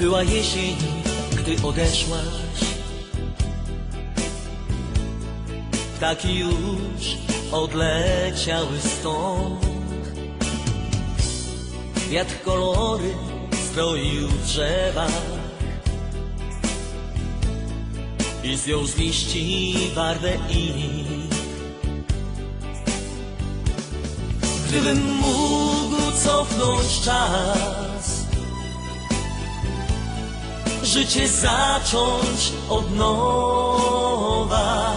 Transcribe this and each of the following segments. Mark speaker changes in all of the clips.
Speaker 1: Była jesień, gdy odeszłaś. Ptaki już odleciały stąd. Wiatr kolory stroił w drzewach i zdjął z liści barwę ich. Gdybym mógł cofnąć czas, życie zacząć od nowa,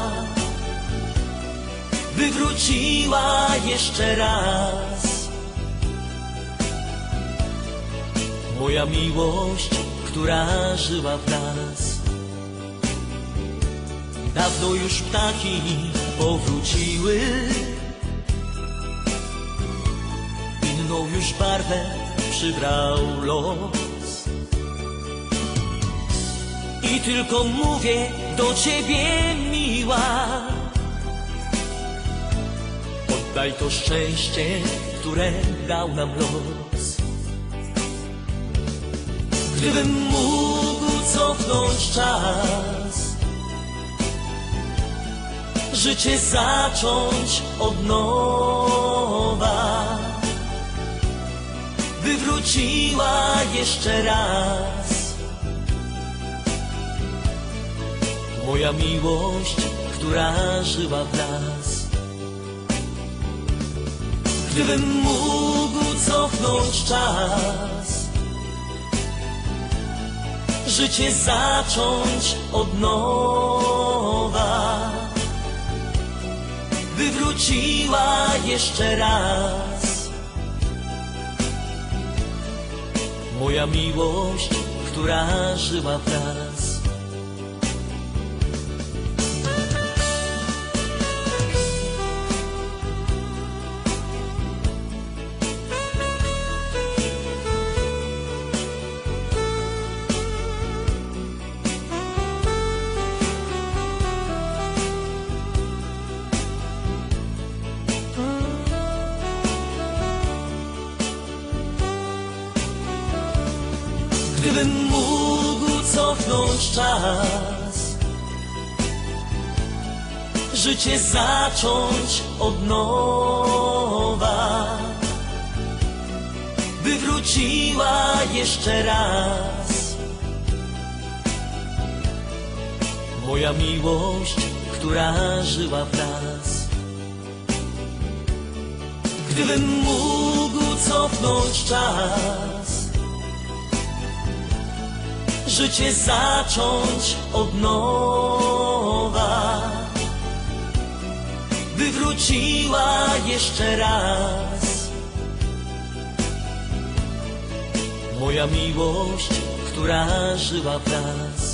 Speaker 1: by wróciła jeszcze raz. Moja miłość, która żyła w nas. Dawno już ptaki powróciły. Inną już barwę przybrał los. I tylko mówię do ciebie, miła. Oddaj to szczęście, które dał nam los. Gdybym mógł cofnąć czas, życie zacząć od nowa, by wróciła jeszcze raz. Moja miłość, która żyła w nas. Gdybym mógł cofnąć czas, życie zacząć od nowa, by wróciła jeszcze raz. Moja miłość, która żyła w nas. Gdybym mógł cofnąć czas, życie zacząć od nowa, by wróciła jeszcze raz. Moja miłość, która żyła w nas. Gdybym mógł cofnąć czas, życie zacząć od nowa, by wróciła jeszcze raz. Moja miłość, która żyła w nas.